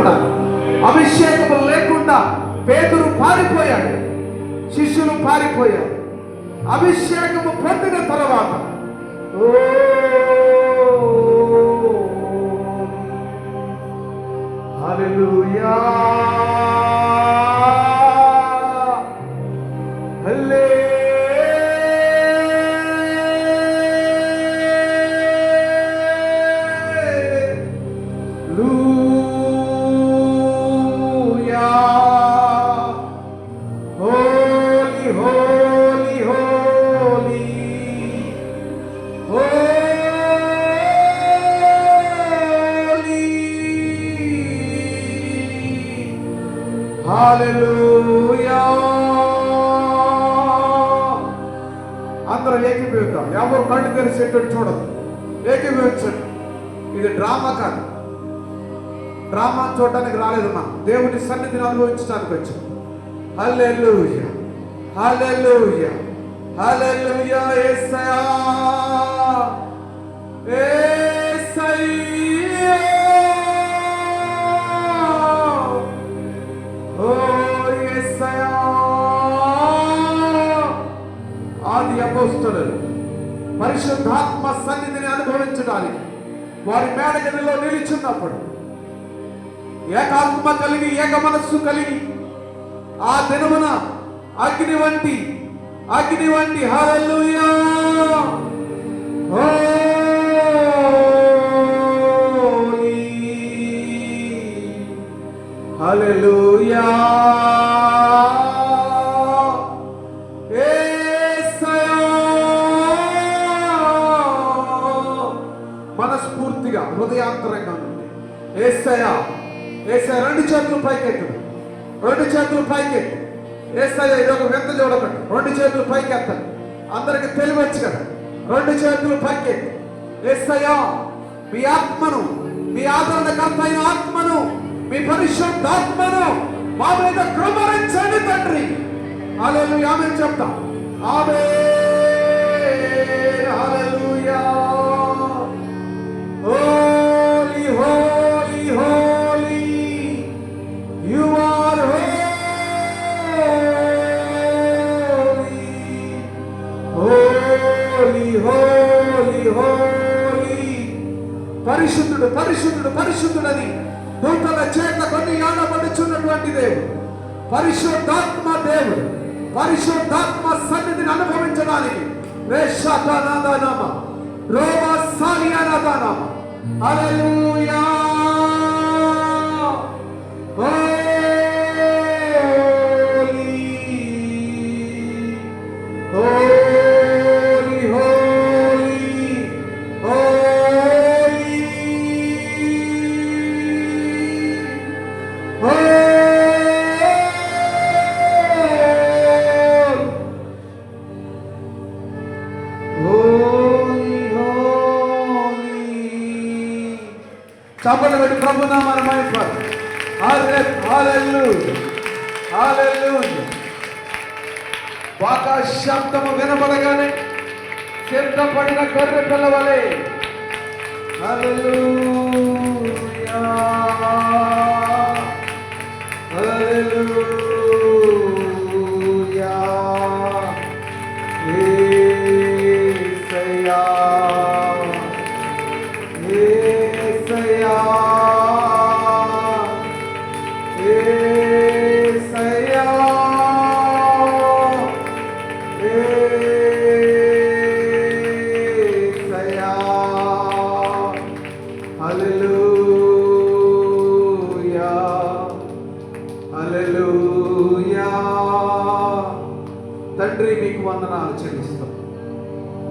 ఉండాలి అభిషేకము లేకుండా పేదరు పారిపోయాడు శిష్యులు పారిపోయారు. అభిషేకము పొందిన తర్వాత ఓ అందరూ ఏకీభవిద్దాం. ఎవరు కళ్ళు తెరిచేటట్టు చూడదు. ఏకీభవించండి. ఇది డ్రామా కాదు. డ్రామా చూడడానికి రాలేదు మనం. దేవుని సన్నిధిని అనుభవించడానికి వచ్చాం. హల్లెలూయా హల్లెలూయా హల్లెలూయా యేసయ్యా ఏ పరిశుద్ధాత్మ సన్నిధిని అనుభవించడానికి వారి మేడగదిలో నిలిచున్నప్పుడు ఏకాత్మ కలిగి ఏక మనస్సు కలిగి ఆ దినమున అగ్ని వంటి అగ్ని వంటి హల్లెలూయా! హల్లెలూయా! నుండి ఏసయ్యా ఏసయ్య రెండు చేతులు పైకెత్తు. రెండు చేతులు పైకెత్తు. ఏసయ్య ఇది ఒక వింత చూడకండి. రెండు చేతులు పైకెత్తండి అందరికి తెలివచ్చు కదా. రెండు చేతులు పైకెత్తు. ఏసయ్యా మీ ఆత్మను మీ ఆదరణకర్త అయిన ఆత్మను మీ పరిశుద్ధాత్మను మా మీద కృమరించండి తండ్రి. అలా ఆమె చెప్తాం. ఆమె హోలీ హోలీ holy, పరిశుద్ధుడు పరిశుద్ధుడు పరిశుద్ధుడని దూతల చేత కొన్ని ఆడబడుచున్నటువంటి దేవుడు. పరిశుద్ధాత్మ దేవుడు. పరిశుద్ధాత్మ సన్నిధిని అనుభవించడానికి రేషానామ రోమా సాలియానామ హల్లెలూయా. చప్పలు పెట్టి ప్రభు నామాన్ని మైపాడు బాక శబ్దము వినబడగానే సిద్ధపడిన గొర్రె పిల్లవలే Hallelujah. Hallelujah. హల్లెలూయా. హల్లెలూయా. తండ్రి మీకు వందనాలు చెల్లిస్తాం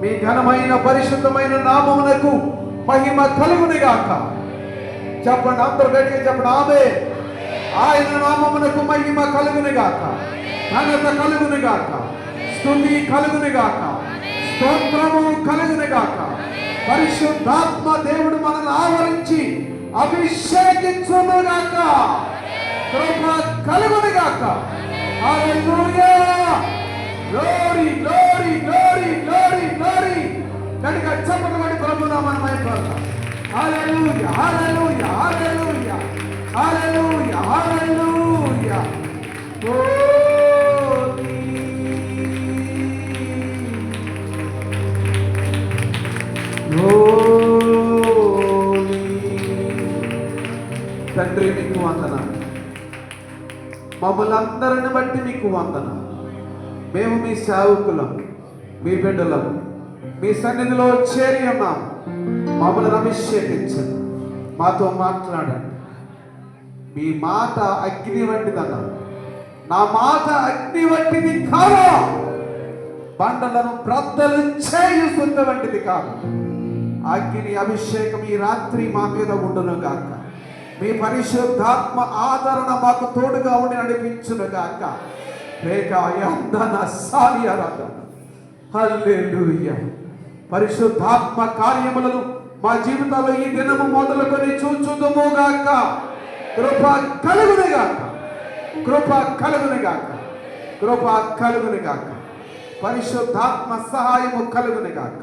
మీ ఘనమైన పరిశుద్ధమైన నామమునకు మహిమ కలుగుని గాక చెప్పండి అందరు గట్టిగా చెప్పండి ఆమె ఆయన నామమునకు మహిమ కలుగుని గాక ఘనత కలుగుని గాక స్తుతి కలుగుని గాక స్తోత్రము కలుగుని గాక పరిశుద్ధాత్మ దేవుడు మనల్ని ఆవరించి అభిషేకించునుగాక. కృప కలుగుని గాక hallelujah glory glory glory glory glory కనుక చెప్పకబడి ప్రభునామని మైపడతాం హల్లెలూయా హల్లెలూయా హల్లెలూయా హల్లెలూయా హల్లెలూయా. హోలీ తండ్రి మీకు వందన మమ్మల్ని అందరిని బట్టి మీకు వందన మేము మీ సేవకులం మీ బిడ్డలం. మీ సన్నిధిలో చేరి ఉన్నాం. మమ్మల్ని అభిషేకించండి. మాతో మాట్లాడండి. మీ మాట అగ్ని వంటిదన్న నా మాట అగ్ని వంటిది కాదు. బండలను బ్రద్దలు చేయు వంటిది కాదు. అగ్ని అభిషేకం ఈ రాత్రి మా మీద ఉండును కాక మీ పరిశుద్ధాత్మ ఆదరణ మాకు తోడుగా ఉండి నడిపించును గాక. పరిశుద్ధాత్మ కార్యములను మా జీవితాల్లో ఈ దినము మొదలుకొని చూచుదుము గాక. కృప కలుగుని గాక. కృప కలుగుని గాక. కృప కలుగుని గాక. పరిశుద్ధాత్మ సహాయము కలుగుని గాక.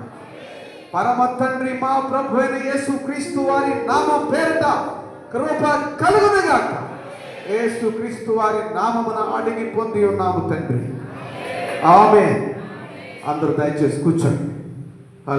పరమ తండ్రి మా ప్రభు అయిన యేసు క్రీస్తు వారి నామ పేరిట కృప కలుగునుగాక. యేసు క్రీస్తు వారి నామమున అడిగి పొంది ఉన్నాము తండ్రి. ఆమె అందరూ దయచేసి కూర్చోండి.